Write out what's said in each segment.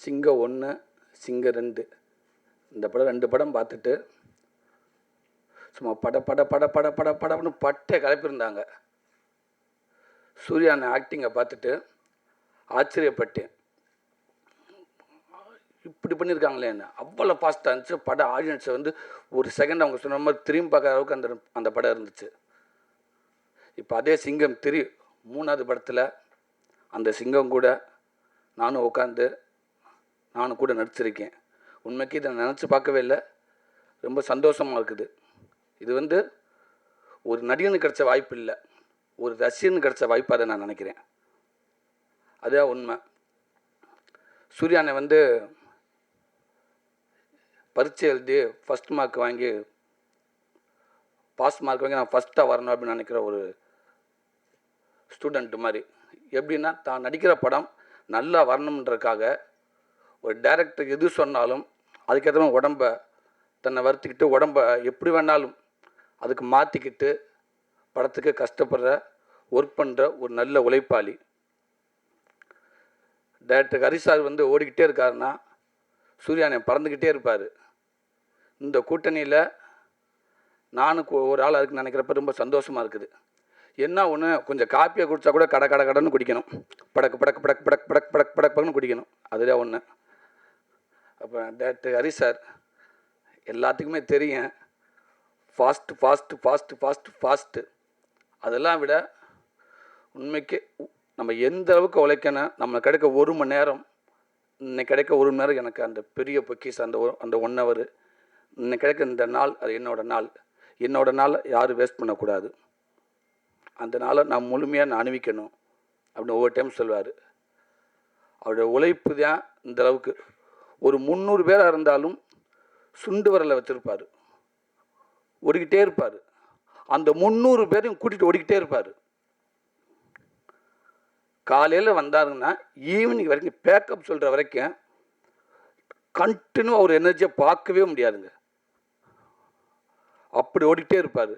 சிங்கம் ஒன்று சிங்கம் ரெண்டு. இந்த படம் ரெண்டு படம் பார்த்துட்டு சும்மா பட பட பட பட பட படம்னு பட்டை கலப்பியிருந்தாங்க சூர்யான ஆக்டிங்கை பார்த்துட்டு ஆச்சரியப்பட்டேன் இப்படி பண்ணியிருக்காங்களே என்ன? அவ்வளோ ஃபாஸ்ட்டாக இருந்துச்சு. படம் ஆடியன்ஸை வந்து ஒரு செகண்ட் அவங்க சொன்ன மாதிரி திரும்பி பார்க்குற அளவுக்கு அந்த அந்த படம் இருந்துச்சு. இப்போ அதே சிங்கம் திரி மூணாவது படத்தில் அந்த சிங்கம் கூட நானும் உட்காந்து நானும் கூட நடிச்சிருக்கேன். உண்மைக்கு இதை நினச்சி பார்க்கவே இல்லை. ரொம்ப சந்தோஷமாக இருக்குது. இது வந்து ஒரு நடிகனுக்கு கிடைச்ச வாய்ப்பு இல்லை. ஒரு ரசிகனுக்கு கிடைச்ச வாய்ப்பாக அதை நான் நினைக்கிறேன். அதுதான் உண்மை. சூர்யானை வந்து பரீட்சை எழுதி ஃபஸ்ட் மார்க் வாங்கி பாஸ் மார்க் வாங்கி நான் ஃபஸ்ட்டாக வரணும் அப்படின்னு நினைக்கிற ஒரு ஸ்டூடெண்ட் மாதிரி. எப்படின்னா தான் நடிக்கிற படம் நல்லா வரணுன்றக்காக ஒரு டேரக்டர் எது சொன்னாலும் அதுக்கேற்ற மாதிரி உடம்ப தன்னை வருத்திக்கிட்டு உடம்ப எப்படி வேணாலும் அதுக்கு மாற்றிக்கிட்டு படத்துக்கு கஷ்டப்படுற ஒர்க் பண்ணுற ஒரு நல்ல உழைப்பாளி. டேரக்டர் ஹரிசார் வந்து ஓடிக்கிட்டே இருக்காருன்னா சூர்யானை பறந்துக்கிட்டே இருப்பார். இந்த கூட்டணியில் நானும் ஒரு ஆள் அதுக்கு நினைக்கிறப்ப ரொம்ப சந்தோஷமாக இருக்குது. என்ன ஒன்று கொஞ்சம் காப்பியை குடித்தா கூட கடை கடை கடைன்னு குடிக்கணும். படக்கு படக்கு படக்கு படக்கு படக்கு படக்கு படக்குன்னு குடிக்கணும். அதுதான் ஒன்று அப்போ டேரக்டர் ஹரி சார் எல்லாத்துக்குமே தெரியும். Fast fast fast fast fast அதெல்லாம் விட உண்மைக்கு நம்ம எந்த அளவுக்கு உழைக்கணும் நம்ம கிடைக்க ஒரு மணி நேரம் இன்னைக்கு கிடைக்க ஒரு மணி நேரம் எனக்கு அந்த பெரிய பொக்கிஸ் அந்த ஒ- அந்த ஒன் ஹவர் இன்னைக்கு கிடைக்க இந்த நாள் அது என்னோட நாள். என்னோட நாள் யாரும் வேஸ்ட் பண்ணக்கூடாது. அந்த நாளை நான் முழுமையாக நான் அணிவிக்கணும் அப்படின்னு ஒவ்வொரு டைம் சொல்லுவார் அவருடைய உழைப்பு தான் இந்த அளவுக்கு ஒரு முந்நூறு பேராக இருந்தாலும் சுண்டு வரலை வச்சுருப்பார். ஓடிக்கிட்டே இருப்பார். அந்த முந்நூறு பேரையும் கூட்டிகிட்டு ஓடிக்கிட்டே இருப்பார். காலையில் வந்தாருங்கன்னா ஈவினிங் வரைக்கும் பேக்கப் சொல்கிற வரைக்கும் கண்டினியூ அவர் எனர்ஜியை பார்க்கவே முடியாதுங்க. அப்படி ஓடிக்கிட்டே இருப்பார்.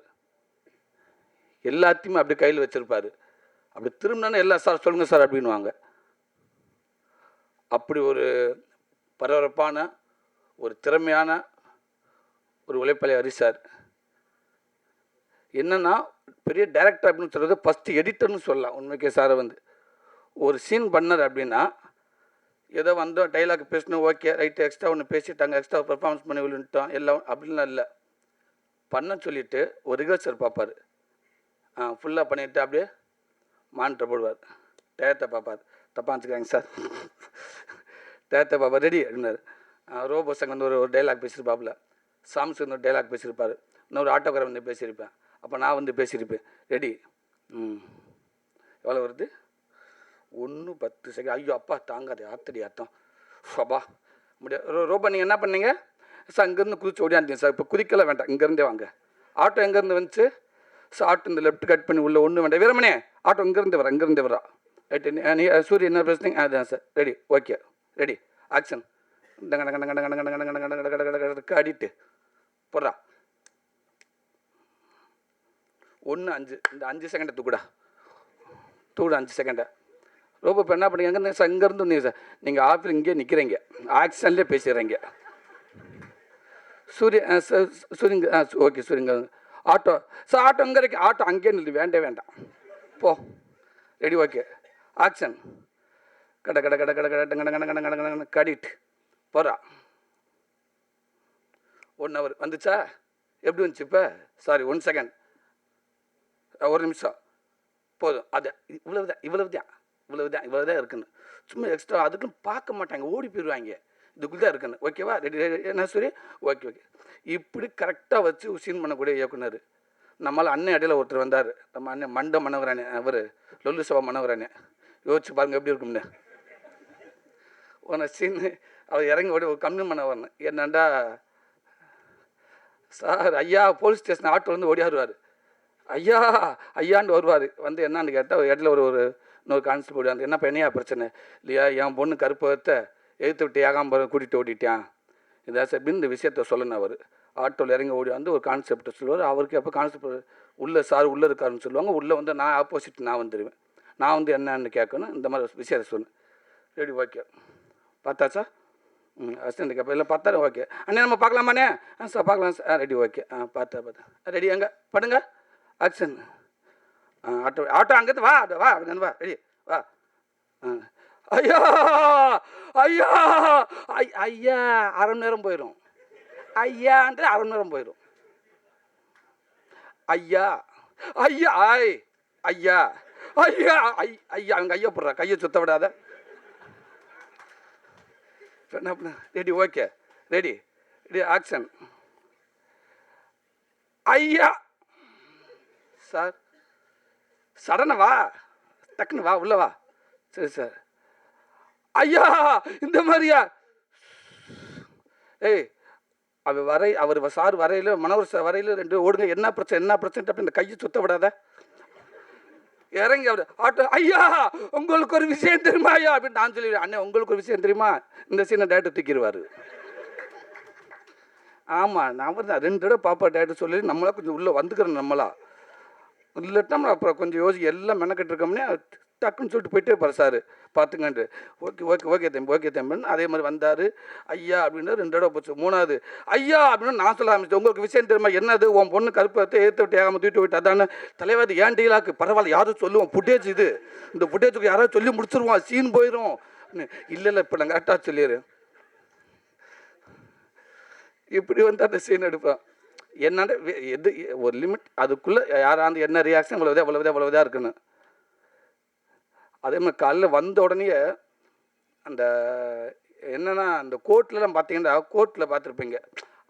எல்லாத்தையுமே அப்படி கையில் வச்சுருப்பார். அப்படி திரும்பினா எல்லாம் சார் சொல்லுங்கள் சார் அப்படின்வாங்க அப்படி ஒரு பரபரப்பான ஒரு திறமையான ஒரு உழைப்பாளி ஹரி சார்? பெரிய டைரக்டர் அப்படின்னு சொல்கிறது ஃபஸ்ட்டு எடிட்டர்னு சொல்லலாம். உண்மைக்கே சாரை வந்து. ஒரு சீன் பண்ணார் அப்படின்னா ஏதோ வந்தோம் டைலாக் பேசணும் ஓகே ரைட்டு எக்ஸ்ட்ரா ஒன்று பேசிட்டாங்க எக்ஸ்ட்ரா பெர்ஃபார்மன்ஸ் பண்ணி விழுந்துட்டோம் எல்லாம் அப்படின்லாம் இல்லை. பண்ண சொல்லிவிட்டு ஒரு ரிஹர்சல் பார்ப்பார். ஃபுல்லாக பண்ணிவிட்டு அப்படியே மானிட்டர் போடுவார். டயர்ட்டை பார்ப்பார். தப்பாக வச்சுக்கிறாங்க சார் தேத்த பாபா ரெடி அப்படின்னாரு ரோபோ சங்க வந்து ஒரு ஒரு டைலாக் பேசியிருப்பாப்புல. சாம்சங் ஒரு டைலாக் பேசியிருப்பார். இன்னொரு ஆட்டோக்காரர் வந்து பேசியிருப்பேன். அப்போ நான் வந்து பேசியிருப்பேன். ரெடி ம். எவ்வளோ வருது? ஒன்று பத்து செகண்ட் ஐயோ அப்பா தாங்காது. ஆத்தடி அர்த்தம். அப்பா முடியாது ரோ ரோபா நீங்கள் என்ன பண்ணீங்க? சார் அங்கேருந்து குதிச்சு ஓடியாந்துங்க சார். இப்போ குதிக்கல வேண்டாம். இங்கேருந்தே வாங்க. ஆட்டோ எங்கேருந்து வந்துச்சு? சார் ஆட்டோ இந்த லெஃப்ட் கட் பண்ணி உள்ள ஒன்று வேண்டாம். வீரமணே ஆட்டோ இங்கேருந்து வர இங்கேருந்து வரா. ரைட்டு நீ சூரிய என்ன பேசுனீங்க? அதுதான் sir. Ready okay ready action அடிட்டு போடுறா ஒன்று அஞ்சு இந்த அஞ்சு செகண்டை தூக்குடா தூக்குடா அஞ்சு செகண்டை ரொம்ப இப்போ என்ன பண்ணுங்க சார் இங்கேருந்து நீங்கள் சார் நீங்கள் ஆஃபீஸ் இங்கேயே நிற்கிறீங்க ஆக்ஷன்லேயே பேசிடுறீங்க சூரிய சூரியங்க ஓகே சூரியங்க ஆட்டோ சார் ஆட்டோ இங்கே இருக்கு ஆட்டோ அங்கேயே நில்லு வேண்டே வேண்டாம் போ ரெடி ஓகே ஆக்ஷன் கட கட கட கட கட கட கட கட கட கட கடிட்டு போகிறா ஒன் ஹவர் வந்துச்சா எப்படி வந்துச்சு இப்போ சாரி ஒன் செகண்ட் ஒரு நிமிஷம் போதும் அது இவ்வளவு தான் இவ்வளவு தான் இவ்வளவு தான் இவ்வளவு தான் இருக்குன்னு சும்மா எக்ஸ்ட்ரா அதுக்குன்னு பார்க்க மாட்டாங்க ஓடி போயிடுவாங்க இதுக்குள்ள தான் இருக்குன்னு ஓகேவா ரெடி என்ன சரி ஓகே ஓகே இப்படி கரெக்டாக வச்சு சீன் பண்ணக்கூடிய இயக்குனர் நம்மளால் அண்ணன் இடையில ஒருத்தர் வந்தார் நம்ம அண்ணன் மண்ட மனோகரானே அவர் லொல்லு சபா மனோகரானே யோசிச்சு பாருங்கள் எப்படி இருக்கும்னு உன சீன் அவர் இறங்கி ஓடி கம்மி பண்ண வரணும் என்னண்டா? சார் ஐயா போலீஸ் ஸ்டேஷன் ஆட்டோ வந்து ஓடியாருவார். ஐயா ஐயாண்டு வருவார். வந்து என்னான்னு கேட்டால் இடையில ஒரு ஒரு இன்னொரு கான்ஸ்டபிள் வந்து என்ன பையனையா பிரச்சனை? இல்லையா? என் பொண்ணு கருப்பத்தை எழுத்து விட்டு ஏகாம்பரம் கூட்டிகிட்டு ஓடிட்டான். இதான் சார் இந்த விஷயத்த சொல்லணும் அவர். ஆட்டோவில் இறங்கி ஓடி வந்து ஒரு கான்செப்டை சொல்லுவார். அவருக்கு எப்போ கான்செப்ட் உள்ளே சார் உள்ளே இருக்காருன்னு சொல்லுவாங்க. உள்ளே வந்து நான் ஆப்போசிட் நான் வந்துடுவேன் நான் வந்து என்னன்னு கேட்கணும். இந்த மாதிரி விஷயத்தை சொன்னேன் ரெடி ஓகே பார்த்தாச்சா? ம் அசிஸ்டண்ட் கேப்பா இல்லை பார்த்தாரு ஓகே. அண்ணே நம்ம பார்க்கலாமாண்ணே? ஆ சார் பார்க்கலாம். சார் ஆ ரெடி ஓகே. ஆ பார்த்தா பார்த்தா. ரெடி அங்கே. படுங்க. ஆக்ஷன். ஆ ஆட்டோ ஆட்டோ அங்கேருந்து வா வா அங்கேருந்து வா ரெடி. வா. ஆ. ஐயா! ஐயா! ஐ ஐயா அரை மணி நேரம் போயிடும் ஐயான்ட்டு அரை மணி நேரம் போயிடும் ஐயா ஐயா ஐ ஐயா ஐயா ஐ ஐயா அவங்க ஐயா போடுறா. கையை சுத்த விடாத. சொன்ன என்ன ready okay ready ready action ஐயா! சார் சடனை வா. டக்குன்னு வா உள்ள வா. சரி சார் ஐயா! இந்த மாதிரியா? ஏய் அவர் வரை அவர் சார் வரையில மனோர் சார் வரையில ரெண்டு ஓடுங்க. என்ன பிரச்சனை என்ன பிரச்சனை அப்படி இந்த கையை சுத்த விடாத. இறங்கி அவர் ஆட்டோ ஐயா உங்களுக்கு ஒரு விஷயம் தெரியுமா ஐயா? அப்படின்னு நான் சொல்லிடுவேன் அண்ணே உங்களுக்கு ஒரு விஷயம் தெரியுமா? இந்த சீனை டேரக்டர் தூக்கிடுவார். ஆமாம் நான் வந்து ரெண்டு தடவை பாப்பா டேரக்டர் சொல்லி நம்மளா கொஞ்சம் உள்ளே வந்துக்கிறோம் நம்மளா. இல்லாட்டா நம்ம அப்புறம் கொஞ்சம் யோசிச்சு எல்லாம் மெனக்கெட்டு இருக்கோம்னே டக்குன்னு சொல்லிட்டு போயிட்டே இருப்பார் சார். பார்த்துங்கன்ட்டு ஓகே ஓகே ஓகே தம்பி ஓகே தம்பின்னு அதே மாதிரி வந்தார். ஐயா அப்படின்னு ரெண்டு தடவை போச்சு. மூணாவது ஐயா அப்படின்னு நான் சொல்ல ஆரம்பிச்சேன் உங்களுக்கு விஷயம் தெரியுமா? என்னது? உன் பொண்ணு கருப்பை எடுத்து ஏற்ற விட்டு ஏகாமல் தூக்கிட்டு விட்டு அதானே தலைவர் ஏன் டீலாக்கு பரவாயில்ல யாரும் சொல்லுவோம். ஃபுட்டேஜ் இது. இந்த ஃபுட்டேஜுக்கு யாராவது சொல்லி முடிச்சிருவோம் சீன் போயிடும் இல்லை இல்லை இப்போ நான் கரெக்டாக சொல்லிடுறேன். இப்படி வந்து அந்த சீன் எடுப்பேன். என்னோட எது ஒரு லிமிட் அதுக்குள்ளே யாராவது என்ன ரியாக்ஷன் இவ்வளவுதே இவ்வளவுதே இவ்வளோதான் இருக்குன்னு. அதே மாதிரி காலைல வந்த உடனே அந்த என்னென்னா அந்த கோர்ட்லலாம் பார்த்தீங்கன்னா கோர்ட்டில் பார்த்துருப்பீங்க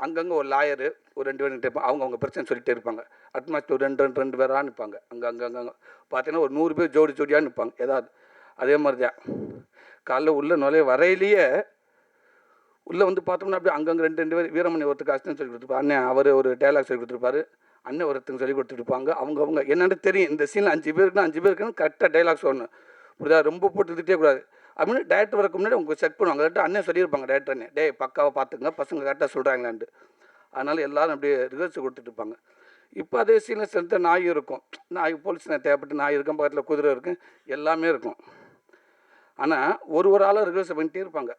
அங்கங்கே ஒரு லாயரு ஒரு ரெண்டு பேர் இருப்பாங்க. அவங்க அவங்க பிரச்சனை சொல்லிகிட்டே இருப்பாங்க. அட்மாஸ்ட் ஒரு ரெண்டு ரெண்டு ரெண்டு பேராக நிற்பாங்க அங்கே அங்கே அங்கே பார்த்தீங்கன்னா ஒரு நூறு பேர் ஜோடி ஜோடியாக நிற்பாங்க ஏதாவது. அதே மாதிரி தான் காலைல உள்ளே நுழைய வரையிலேயே உள்ளே வந்து பார்த்தோம்னா அப்படியே அங்கங்கே ரெண்டு ரெண்டு பேர் வீரமணி ஒருத்தருக்கு அசிஸ்டன்ட் சொல்லி கொடுத்துருப்பாரு. அண்ணன் அவர் ஒரு டைலாக் சொல்லி கொடுத்துருப்பாரு. அண்ணன் ஒருத்தங்க சொல்லி கொடுத்துருப்பாங்க அவங்க அவங்க என்னென்னு தெரியும். இந்த சீனில் அஞ்சு பேருக்குன்னா அஞ்சு பேருக்குன்னு கரெக்டாக டைலாக் சொல்லணும். புரியுதா? ரொம்ப போட்டு திட்டே கூடாது. அப்படின்னு டேரக்டர் வரக்கு முன்னாடி உங்களுக்கு செக் பண்ணுவாங்க. கரெக்டாக அண்ணன் சொல்லியிருப்பாங்க டேரக்டர் அண்ணன் டே பக்காவை பார்த்துங்க பசங்க கரெக்டாக சொல்கிறாங்களான்ட்டு அதனால் எல்லாரும் அப்படியே ரிஹர்சல் கொடுத்துட்டு இருப்பாங்க. இப்போ அதே சீனில் சேர்த்து நாய் இருக்கும். நாய் போலீஸ் தேவைப்பட்டு நாய் இருக்கும். பக்கத்தில் குதிரை இருக்கும். எல்லாமே இருக்கும். ஆனால் ஒரு ஒரு ஆளாக ரிஹர்சல் பண்ணிட்டே இருப்பாங்க.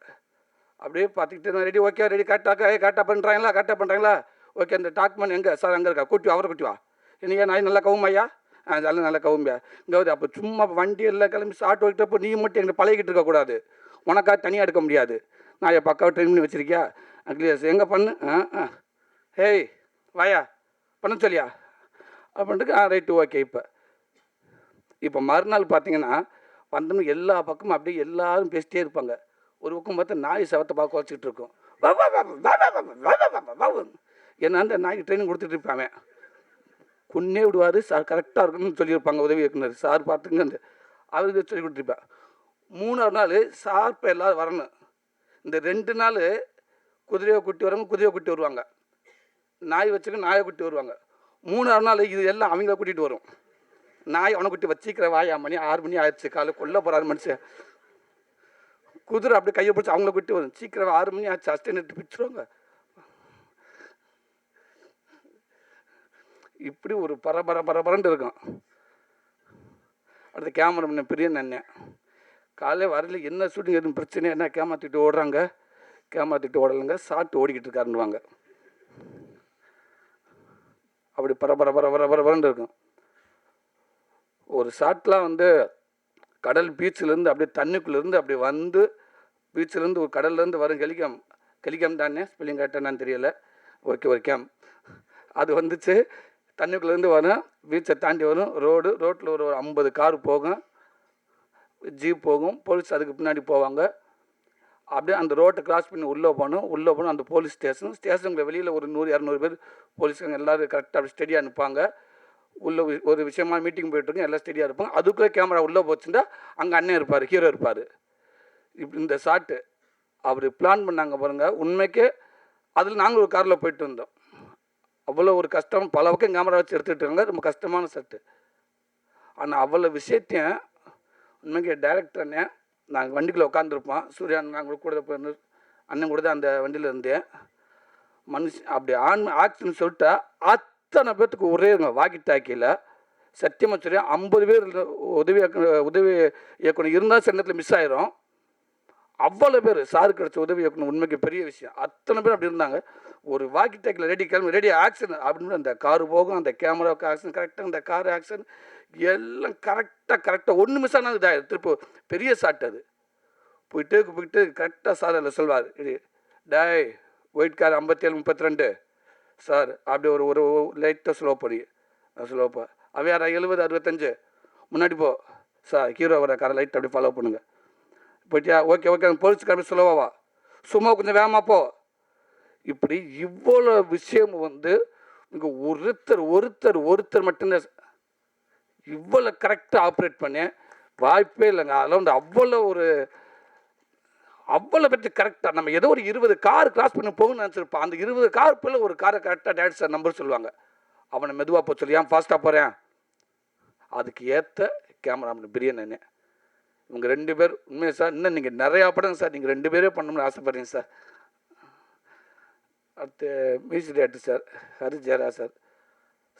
அப்படியே பார்த்துக்கிட்டு ரெடி ஓகே ரெடி கரெக்டாக கரெக்டாக பண்ணுறாங்களா கரெக்டாக பண்ணுறாங்களா ஓகே அந்த டாக்குமெண்ட் எங்கே? சார் அங்கே இருக்கா? கூட்டி வா, அவரை கூட்டி வா. என்னையா நாய் நல்லா கவுமையா அதெல்லாம் நல்லா கவும்பியா கௌரி அப்போ சும்மா வண்டி எல்லாம் கிளம்பி ஆட்டோ வைக்கிட்டப்போ நீ மட்டும் எங்களை பழகிக்கிட்டு இருக்கக்கூடாது உனக்காக தனியாக எடுக்க முடியாது. நான் என் பக்காவை ட்ரெயின் பண்ணி வச்சுருக்கியா? அக்லியாஸ் எங்கே பண்ணு? ஆ ஆ. ஹேய் வாயா பண்ண சொல்லியா? அப்படின்ட்டு ஆ ரைட்டு ஓகே இப்போ. இப்போ மறுநாள் பார்த்தீங்கன்னா வந்தோம்னு எல்லா பக்கமும் அப்படியே எல்லாரும் பேசிட்டே இருப்பாங்க. ஒரு பக்கம் பார்த்தா நாய் சவத்தை பார்க்க வச்சுக்கிட்டு இருக்கும். என்ன அந்த நாய்க்கு ட்ரைனிங் கொடுத்துட்டு இருப்பான் கொன்னே விடுவார் சார் கரெக்டாக இருக்கணும்னு சொல்லியிருப்பாங்க உதவி இயக்குனர். சார் பார்த்துங்க அந்த அவருக்கு சொல்லி கொடுத்துருப்பேன் மூணாவது நாள் சார் இப்போ எல்லோரும் வரணும். இந்த ரெண்டு நாள் குதிரையை குட்டி வரவங்க குதிரையை குட்டி வருவாங்க. நாய் வச்சுக்க நாயை குட்டி வருவாங்க. மூணாவது நாள் இது எல்லாம் அவங்கள கூட்டிகிட்டு வரும். நாய் அவனை குட்டி வச்சிக்கிற வாயா மணி ஆறு மணி ஆயிடுச்சு. காலை கொல்ல போகிறாரு மனுஷன். குதிரை அப்படியே கையை பிடிச்சி அவங்கள குட்டி வரும். சீக்கிரம் ஆறு மணி ஆச்சு அஸ்டன்ட் பிடிச்சிருவாங்க. இப்படி ஒரு பரபர பரபரன்ட்டு இருக்கும். அடுத்து கேமராமேன் பெரிய அண்ணன் காலையில் வரல என்ன ஷூட்டிங் எதுவும் பிரச்சனை என்ன கேமரா திட்டு ஓடுறாங்க? கேமரா திட்டு ஓடலைங்க சாப்பிட்டு ஓடிக்கிட்டு இருக்காருன்னுவாங்க. அப்படி பரபர பரபர பரபரன்னு இருக்கும். ஒரு ஷாட்லாம் வந்து கடல் பீச்சிலேருந்து அப்படியே தண்ணிக்குள்ளேருந்து அப்படி வந்து பீச்சிலேருந்து ஒரு கடல்லேருந்து வரும் கெலிகம். கெலிகம் தானே? ஸ்பெல்லிங் கரெக்டானு தெரியல. ஓகே ஒரு கேம் அது வந்துச்சு. தண்ணிக்குள்ளேருந்து வரும் பீச்சை தாண்டி வரும். ரோடு ரோட்டில் ஒரு ஒரு ஐம்பது கார் போகும். ஜீப் போகும். போலீஸ் அதுக்கு பின்னாடி போவாங்க. அப்படியே அந்த ரோட்டை கிராஸ் பண்ணி உள்ளே போகணும். உள்ளே போகணும். அந்த போலீஸ் ஸ்டேஷன் ஸ்டேஷனுக்கு வெளியில் ஒரு நூறு இரநூறு பேர் போலீஸ்காரங்க எல்லோரும் கரெக்டாக அப்படி ஸ்டெடியாக நிற்பாங்க. உள்ள ஒரு விஷயமா மீட்டிங் போயிட்டுருக்கோம் எல்லாம் ஸ்டெடியாக இருப்பாங்க. அதுக்குள்ளே கேமரா உள்ளே போச்சுன்னா அங்கே அண்ணன் இருப்பார் ஹீரோ இருப்பார். இப்படி இந்த ஷாட்டு அவர் பிளான் பண்ணாங்க பாருங்கள் உண்மைக்கே அதில் நாங்கள் ஒரு காரில் போயிட்டு வந்தோம் அவ்வளோ ஒரு கஷ்டம் பல பக்கம் கேமரா வச்சு எடுத்துகிட்டு இருக்காங்க. ரொம்ப கஷ்டமான செட்டு ஆனால் அவ்வளோ விஷயத்தையும் உண்மைக்கு டேரக்டர் அண்ணன் நாங்கள் வண்டிக்குள்ளே உட்காந்துருப்போம் சூர்யா நாங்கள் கூட போய் அண்ணன் கூட தான் அந்த வண்டியில் இருந்தேன் மனுஷன் அப்படி ஆண் ஆச்சுன்னு சொல்லிட்டா அத்தனை பேர்த்துக்கு ஒரே வாக்கி டாக்கியில் சத்தியமாக சொல்லி ஐம்பது பேர் உதவி உதவி இயக்குனர் இருந்தால் சில நேரத்தில் மிஸ் ஆயிரும். அவ்வளோ பேர் சாரு கிடைச்ச உதவி இயக்குனர் உண்மைக்கு பெரிய விஷயம். அத்தனை பேர் அப்படி இருந்தாங்க. ஒரு வாக்கி டேக்கில் ரெடி கிளம்பி ரெடி ஆக்ஷன் அப்படின்னு அந்த கார் போகும் அந்த கேமராவுக்கு ஆக்ஷன் கரெக்டாக அந்த கார் ஆக்ஷன் எல்லாம் கரெக்டாக கரெக்டாக ஒன்று மிஸ் ஆனால் இதாகிடும் திருப்பி பெரிய சாட்டு அது. போயிட்டு போயிட்டு கரெக்டாக சார் அதில் சொல்வார். இது டேய் ஒயிட் கார் ஐம்பத்தேழு முப்பத்தி ரெண்டு சார் அப்படி ஒரு ஒரு லைட்டாக ஸ்லோ பண்ணி ஸ்லோப்பா அவையாரா எழுபது அறுபத்தஞ்சு. முன்னாடி போ. சார் ஹீரோ வர காரை லைட் அப்படி ஃபாலோ பண்ணுங்க. பட்டியா ஓகே ஓகே போலீஸ் கிளம்பி சொல்லவாவா சும்மா கொஞ்சம் வேகமாக போ. இப்படி இவ்வளோ விஷயம் வந்து இங்கே ஒருத்தர் ஒருத்தர் ஒருத்தர் மட்டும்தான் இவ்வளோ கரெக்டாக ஆப்ரேட் பண்ணி வாய்ப்பே இல்லைங்க. அதெல்லாம் வந்து அவ்வளோ ஒரு அவ்வளோ பற்றி கரெக்டாக நம்ம ஏதோ ஒரு இருபது கார் கிராஸ் பண்ணி போகணும்னு நினச்சிருப்பான் அந்த இருபது கார் பிள்ளை ஒரு காரை கரெக்டாக டேட் சார் நம்பர் சொல்லுவாங்க. அவனை மெதுவாக போக சொல்லி. ஏன் ஃபாஸ்ட்டாக போகிறேன் அதுக்கு ஏற்ற கேமராமேன் பிரியன் இவங்க ரெண்டு பேர் உண்மையை சார் இன்னும் நீங்கள் நிறையா படம் சார் நீங்கள் ரெண்டு பேரே பண்ணணும்னு ஆசைப்பட்றீங்க சார். அடுத்து மியூசிக் டேரக்டர் சார் ஹரி ஜெயரா சார்.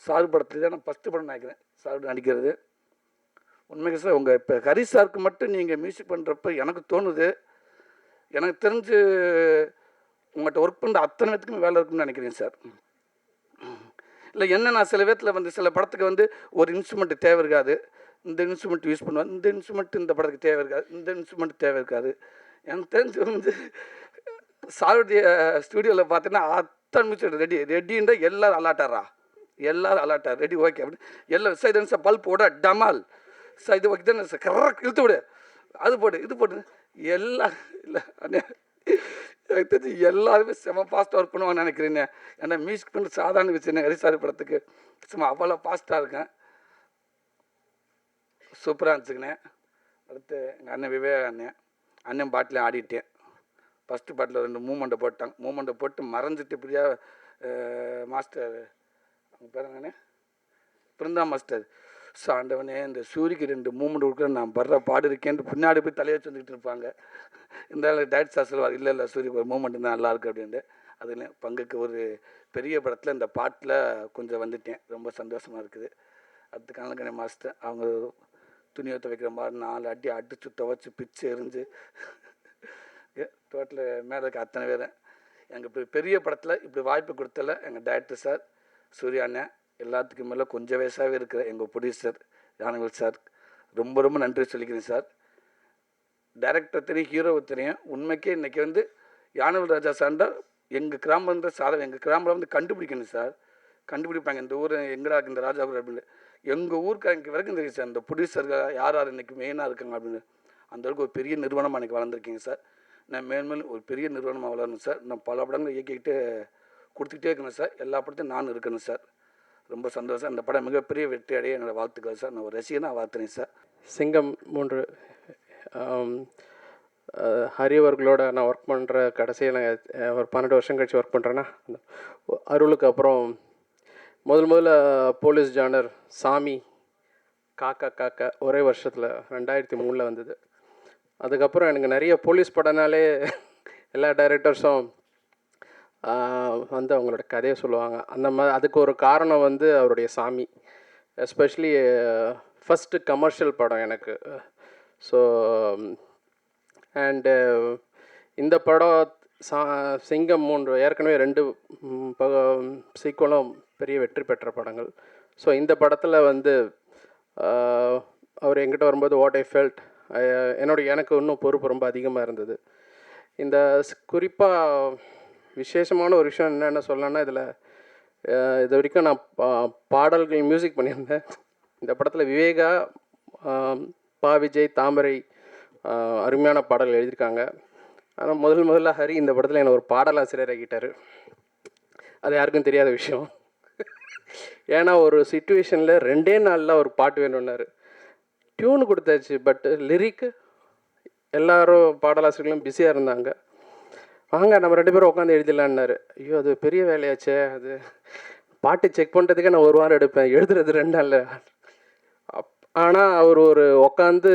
சார் படத்துல தான் நான் ஃபஸ்ட்டு படம் நினைக்கிறேன் சார் நடிக்கிறது. உண்மைக்கு சார் உங்கள் இப்போ ஹரி சாருக்கு மட்டும் நீங்கள் மியூசிக் பண்ணுறப்ப எனக்கு தோணுது. எனக்கு தெரிஞ்சு உங்கள்கிட்ட ஒர்க் பண்ணுற அத்தனை பேத்துக்குமே வேலை இருக்குன்னு நினைக்கிறேன் சார். இல்லை என்ன நான் சில பேர்த்தில் வந்து சில படத்துக்கு வந்து ஒரு இன்ஸ்ட்ருமெண்ட்டு தேவை இருக்காது. இந்த இன்ஸ்ட்ருமெண்ட் யூஸ் பண்ணுவேன் இந்த இன்ஸ்ட்ருமெண்ட் இந்த படத்துக்கு தேவை இருக்காது. இந்த இன்ஸ்ட்ருமெண்ட் தேவை இருக்காது. எனக்கு தெரிஞ்சு வந்து சாருடைய ஸ்டூடியோவில் பார்த்தீங்கன்னா அத்தன் ரெடி ரெடின்ற எல்லோரும் அலாட்டாரா? எல்லோரும் அலாட்டார் ரெடி ஓகே அப்படின்னு. எல்லாம் சார் இது சார் பல்ப் போட டமால். சார் இது ஓகே தானே? சார் கரெக்ட் இழுத்து விடு. அது போடு இது போடு. எல்லாம் இல்லை அண்ணே எனக்கு தெரிஞ்சு எல்லாருமே செம ஃபாஸ்ட்டாக ஒர்க் பண்ணுவாங்கன்னு நினைக்கிறேன். ஏன்னா மியூசிக் பண்ணி சாதாரண விஷயம் ஹரிசாரி படத்துக்கு. சும்மா அவ்வளோ ஃபாஸ்ட்டாக இருக்கேன். சூப்பராக இருந்துச்சுங்கண்ணே. அடுத்து எங்கள் அண்ணன் விவேக அண்ணன் அண்ணன் பாட்டில் ஆடிட்டேன். ஃபஸ்ட்டு பாட்டில் ரெண்டு மூமெண்ட்டை போட்டாங்க. மூமெண்ட்டை போட்டு மறைஞ்சிட்டு இப்படியா மாஸ்டர் அவங்க பேர் பிருந்தா மாஸ்டர். ஸோ ஆண்டவனே இந்த சூரிக்கு ரெண்டு மூமெண்ட் கொடுக்குற நான் படுற பாடு இருக்கேன்ட்டு பின்னாடி போய் தலையை வந்துக்கிட்டு இருப்பாங்க. இந்த டேட் சார் சொல்லுவார் இல்லை இல்லை சூரிய ஒரு மூமெண்ட் தான் நல்லாயிருக்கு அப்படின்ட்டு. அதில் பங்குக்கு ஒரு பெரிய படத்தில் இந்த பாட்டில் கொஞ்சம் வந்துட்டேன். ரொம்ப சந்தோஷமாக இருக்குது. அடுத்து கனகணி மாஸ்டர் அவங்க துணியை துவைக்கிற மாதிரி நாலு அடி அடித்து துவைச்சி பிச்சு எரிஞ்சு டோட்டல் மேலே இருக்க அத்தனை பேர். எங்கள் இப்படி பெரிய படத்தில் இப்படி வாய்ப்பு கொடுத்தல எங்கள் டேரக்டர் சார் சூர்யா அண்ணன் எல்லாத்துக்கும் மேலே கொஞ்சம் வயசாகவே இருக்கிற எங்கள் ப்ரொடியூசர் ஞானவேல் சார் ரொம்ப ரொம்ப நன்றி சொல்லிக்கிறேன் சார் டேரக்டர் தெரியும் ஹீரோவை தெரியும். உண்மைக்கே இன்றைக்கி வந்து யானவல் ராஜா சார்ண்டா எங்கள் கிராமம் சாதனை எங்கள் கிராமத்தில் வந்து கண்டுபிடிக்கணும் சார் கண்டுபிடிப்பாங்க. இந்த ஊர் எங்கடா இருக்கு? இந்த ராஜாபுரம் அப்படின்னு. எங்கள் ஊருக்காரங்க வரைக்கும் தெரியும் சார் இந்த ப்ரொடியூசர்கள் யார் யார் இன்றைக்கி மெயினாக இருக்காங்க அப்படின்னு. அந்த அளவுக்கு ஒரு பெரிய நிறுவனமாக எனக்கு வளர்ந்துருக்கீங்க சார். நான் மேன்மேலும் ஒரு பெரிய நிறுவனமாக வளரணும் சார். நான் பல படங்கள் இயக்கிக்கிட்டு கொடுத்துக்கிட்டே இருக்கணும் சார். எல்லா படத்தையும் நான் இருக்கணும் சார். ரொம்ப சந்தோஷம். இந்த படம் மிகப்பெரிய வெற்றி அடைய என்னோடய வாழ்த்துக்கள் சார். நான் ஒரு ரசிகனாக வாழ்த்துறேன் சார். சிங்கம் மூன்று ஹரி அவர்களோட நான் ஒர்க் பண்ணுற கடைசியில் நான் ஒரு பன்னெண்டு வருஷம் கழிச்சு ஒர்க் பண்ணுறேன்னா அந்த அருளுக்கு அப்புறம் முதல் முதல்ல போலீஸ் ஜானர் சாமி காக்கா காக்கா ஒரே வருஷத்தில் ரெண்டாயிரத்தி மூணில் வந்தது. அதுக்கப்புறம் எனக்கு நிறைய போலீஸ் படம்னாலே எல்லா டைரக்டர்ஸும் வந்து அவங்களோட கதையை சொல்லுவாங்க. அந்த மாதிரி அதுக்கு ஒரு காரணம் வந்து அவருடைய சாமி. எஸ்பெஷலி ஃபஸ்ட்டு கமர்ஷியல் படம் எனக்கு. ஸோ அண்டு இந்த படம் சா சிங்கம் மூன்று ஏற்கனவே ரெண்டு சீக்குவலும் பெரிய வெற்றி பெற்ற படங்கள். ஸோ இந்த படத்தில் வந்து அவர் எங்கிட்ட வரும்போது வாட் ஐ ஃபெல்ட் என்னோட எனக்கு இன்னும் பொறுப்பு ரொம்ப அதிகமாக இருந்தது. இந்த குறிப்பாக விசேஷமான ஒரு விஷயம் என்னென்ன சொல்லலாம்னா இதில் இது வரைக்கும் நான் பா- பாடல்கள் மியூசிக் பண்ணியிருந்தேன். இந்த படத்தில் விவேகா பா விஜய் தாமரை அருமையான பாடல் எழுதியிருக்காங்க. ஆனால் முதல் முதல்ல ஹரி இந்த படத்தில் என்னை ஒரு பாடலாசிரியர் ஆகிட்டார் அது யாருக்கும் தெரியாத விஷயம். ஏன்னா ஒரு சுச்சுவேஷனில் ரெண்டே நாளில் ஒரு பாட்டு வேணும்னாரு. டியூன் கொடுத்தாச்சு பட் லிரிக்கு எல்லாரும் பாடலாசிரியர்களும் பிஸியாக இருந்தாங்க. வாங்க நம்ம ரெண்டு பேரும் உட்காந்து எழுதிடலான்னாரு. ஐயோ அது பெரிய வேலையாச்சே அது. பாட்டு செக் பண்ணுறதுக்கே நான் ஒரு வாரம் எடுப்பேன் எழுதுறது ரெண்டு நாளில். அப் ஆனால் அவர் ஒரு உட்காந்து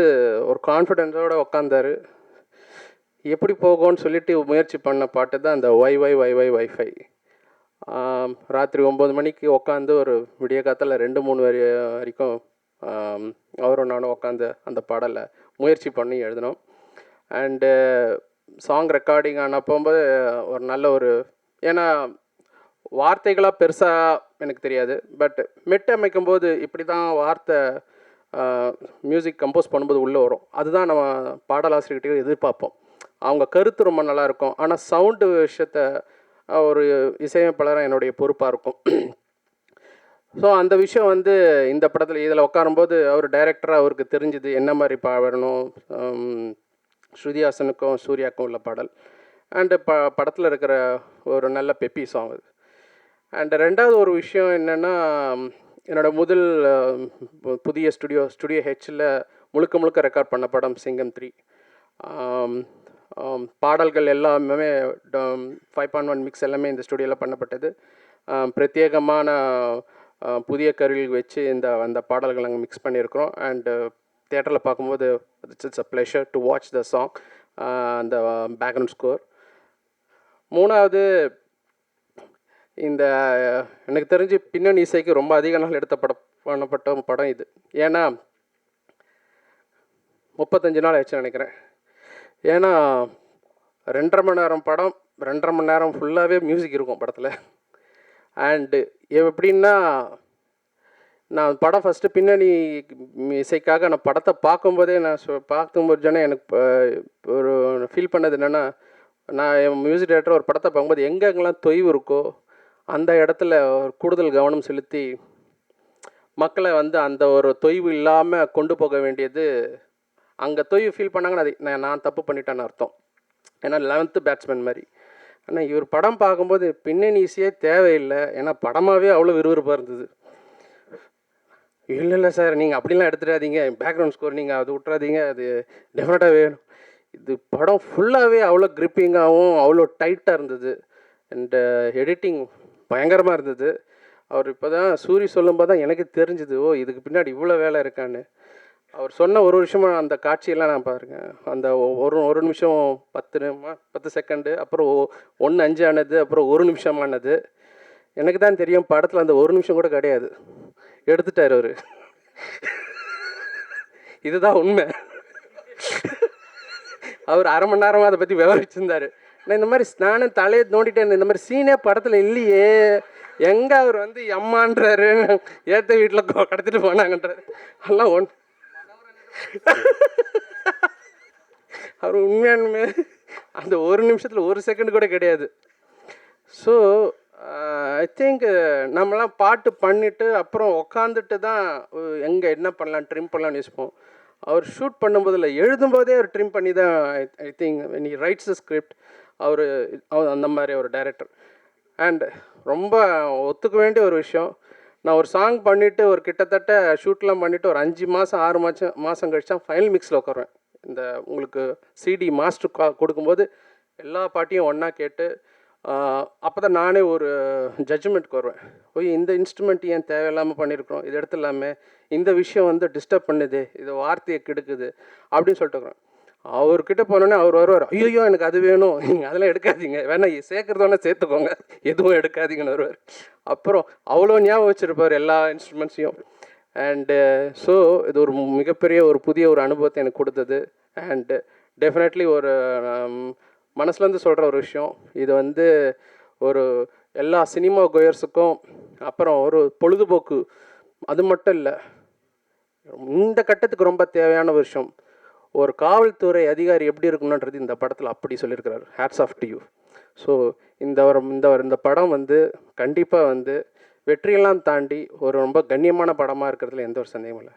ஒரு கான்ஃபிடென்ஸோடு உட்காந்தாரு எப்படி போகும்னு சொல்லிட்டு முயற்சி பண்ண பாட்டு தான் அந்த why why why why wifi ராத்திரி ஒம்பது மணிக்கு உட்காந்து ஒரு விடிய காத்தில் ரெண்டு மூணு வரி வரைக்கும் அவரும் நானும் உட்காந்து அந்த பாடலை முயற்சி பண்ணி எழுதினோம். அண்டு சாங் ரெக்கார்டிங் ஆனால் போகும்போது ஒரு நல்ல ஒரு ஏன்னா வார்த்தைகளாக பெருசாக எனக்கு தெரியாது. பட் மெட்டு அமைக்கும்போது இப்படி தான் வார்த்தை மியூசிக் கம்போஸ் பண்ணும்போது உள்ளே வரும். அதுதான் நம்ம பாடலாசிரியர்கிட்ட எதிர்பார்ப்போம். அவங்க கருத்து ரொம்ப நல்லா இருக்கும். ஆனால் சவுண்டு விஷயத்த ஒரு இசையமைப்பாளராக என்னுடைய பொறுப்பாக இருக்கும். ஸோ அந்த விஷயம் வந்து இந்த படத்தில் இதில் உட்காரும்போது அவர் டைரக்டராக அவருக்கு தெரிஞ்சுது என்ன மாதிரி பாடணும் ஸ்ருதிஹாசனுக்கும் சூர்யாவுக்கும் உள்ள பாடல். அண்டு ப படத்தில் இருக்கிற ஒரு நல்ல பெப்பி சாங் அது. அண்டு ரெண்டாவது ஒரு விஷயம் என்னென்னா என்னோடய முதல் பு- புதிய ஸ்டுடியோ ஸ்டுடியோ ஹெச்சில் முழுக்க முழுக்க ரெக்கார்ட் பண்ண படம் சிங்கம் த்ரீ பாடல்கள் எல்லாமே ஃபைவ் பாயிண்ட் ஒன் மிக்ஸ் எல்லாமே இந்த ஸ்டுடியோவில் பண்ணப்பட்டது. பிரத்யேகமான புதிய கருவிகள் வச்சு இந்த அந்த பாடல்கள் நாங்கள் மிக்ஸ் பண்ணியிருக்கிறோம். அண்டு தேட்டரில் பார்க்கும்போது it's it's a pleasure to watch the song அந்த பேக்ரவுண்ட் ஸ்கோர் மூணாவது இந்த எனக்கு தெரிஞ்சு பின்னணி இசைக்கு ரொம்ப அதிக நாள் எடுத்த படம் பண்ணப்பட்ட படம் இது. ஏன்னா முப்பத்தஞ்சு நாள் ஆயிடுச்சு நினைக்கிறேன். ஏன்னா ரெண்டரை மணி நேரம் படம் ரெண்டரை மணி நேரம் ஃபுல்லாகவே மியூசிக் இருக்கும் படத்தில். அண்டு எப்படின்னா நான் படம் ஃபஸ்ட்டு பின்னணி இசைக்காக நான் படத்தை பார்க்கும்போதே நான் சொ பார்க்கும்போது எனக்கு ஒரு ஃபீல் பண்ணது என்னென்னா நான் என் மியூசிக் டேரக்டர் ஒரு படத்தை பார்க்கும்போது எங்கெங்கெல்லாம் தொய்வு இருக்கோ அந்த இடத்துல ஒரு கூடுதல் கவனம் செலுத்தி மக்களை வந்து அந்த ஒரு தொய்வு இல்லாமல் கொண்டு போக வேண்டியது அங்கே தொய்வு ஃபீல் பண்ணாங்கன்னா அது நான் நான் தப்பு பண்ணிட்டேன்னு அர்த்தம். ஏன்னா லெவன்த்து பேட்ஸ்மேன் மாதிரி. ஆனால் இவர் படம் பார்க்கும்போது பின்னணி இசையே தேவையில்லை. ஏன்னா படமாகவே அவ்வளோ விறுவிறுப்பாக இருந்தது. இல்லை இல்லை சார் நீங்கள் அப்படிலாம் எடுத்துடாதீங்க. பேக்ரவுண்ட் ஸ்கோர் நீங்கள் அது விட்றாதீங்க அது டெஃபினட்டாக வேணும். இது படம் ஃபுல்லாகவே அவ்வளோ கிரிப்பிங்காகவும் அவ்வளோ டைட்டாக இருந்தது. அண்டு எடிட்டிங் uh, பயங்கரமாக இருந்தது. அவர் இப்போ தான் சூரி சொல்லும்போது தான் எனக்கு தெரிஞ்சுது ஓ இதுக்கு பின்னாடி இவ்வளோ வேலை இருக்கான்னு. அவர் சொன்ன ஒரு விஷயமா அந்த காட்சியெல்லாம் நான் பாருங்க. அந்த ஒ- ஒரு ஒரு நிமிஷம் பத்து நிமிஷம் பத்து செகண்டு அப்புறம் ஒன்று அஞ்சு ஆனது அப்புறம் ஒரு நிமிஷம் ஆனது எனக்கு தான் தெரியும் படத்தில் அந்த ஒரு நிமிஷம் கூட கிடையாது. எடுத்துட்டார் அவர். இதுதான் உண்மை. அவர் அரை மணி நேரமாக அதை பற்றி விவரிச்சிருந்தார். நான் இந்த மாதிரி நானும் தலையை நோண்டிட்டேன் இந்த மாதிரி சீனே படத்தில் இல்லையே. எங்கே அவர் வந்து எம்மான்றாரு. ஏற்ற வீட்டில் கடத்திட்டு போனாங்கன்றாரு. எல்லாம் ஒன் அவர் உண்மையானுமே அந்த ஒரு நிமிஷத்தில் ஒரு செகண்ட் கூட கிடையாது. ஸோ ஐ திங்க் நம்மலாம் பாட்டு பண்ணிவிட்டு அப்புறம் உக்காந்துட்டு தான் எங்கே என்ன பண்ணலாம் ட்ரிம் பண்ணலாம்னு யோசிப்போம். அவர் ஷூட் பண்ணும்போதில் எழுதும்போதே அவர் ட்ரிம் பண்ணி தான் ஐ திங்க் நீ ரைட்ஸ் ஸ்கிரிப்ட் அவர் அந்த மாதிரி ஒரு டைரக்டர் அண்ட் ரொம்ப ஒத்துக்க வேண்டிய ஒரு விஷயம் நான் ஒரு சாங் பண்ணிவிட்டு ஒரு கிட்டத்தட்ட ஷூட்லாம் பண்ணிவிட்டு ஒரு அஞ்சு மாதம் ஆறு மாதம் மாதம் கழிச்சா ஃபைனல் மிக்ஸில் உட்காருவேன். இந்த உங்களுக்கு சிடி மாஸ்டர் கொடுக்கும்போது எல்லா பாட்டையும் ஒன்றா கேட்டு அப்போ தான் நானே ஒரு ஜட்ஜ்மெண்ட்க்கு வருவேன். ஓய் இந்த இன்ஸ்ட்ருமெண்ட் ஏன் தேவையில்லாமல் பண்ணியிருக்கிறோம் இது எடுத்துடலாமே இந்த விஷயம் வந்து டிஸ்டர்ப் பண்ணுது இது வார்த்தையை கெடுக்குது அப்படின்னு சொல்லிட்டு இருக்கிறேன் அவர்கிட்ட போனோன்னே அவர் வருவார் ஐயோ எனக்கு அது வேணும். நீங்கள் அதெல்லாம் எடுக்காதீங்க. வேணா சேர்க்குறது சேர்த்துக்கோங்க. எதுவும் எடுக்காதீங்கன்னு வருவார். அப்புறம் அவ்வளோ ஞாபகம் வச்சுருப்பார் எல்லா இன்ஸ்ட்ருமெண்ட்ஸையும் அண்டு ஸோ இது ஒரு மிகப்பெரிய ஒரு புதிய ஒரு அனுபவத்தை எனக்கு கொடுத்தது. அண்டு டெஃபினெட்லி ஒரு um, மனசுலேருந்து சொல்கிற ஒரு விஷயம். இது வந்து ஒரு எல்லா சினிமா கோயர்ஸுக்கும் அப்புறம் ஒரு பொழுதுபோக்கு. அது மட்டும் இல்லை இந்த கட்டத்துக்கு ரொம்ப தேவையான ஒரு விஷயம். ஒரு காவல்துறை அதிகாரி எப்படி இருக்கணுன்றது இந்த படத்தில் அப்படி சொல்லியிருக்கிறார். Hats off to you so இந்த ஒரு இந்த இந்த படம் வந்து கண்டிப்பாக வந்து வெற்றியெல்லாம் தாண்டி ஒரு ரொம்ப கண்ணியமான படமாக இருக்கிறதுல எந்த ஒரு சந்தேகமும் இல்லை.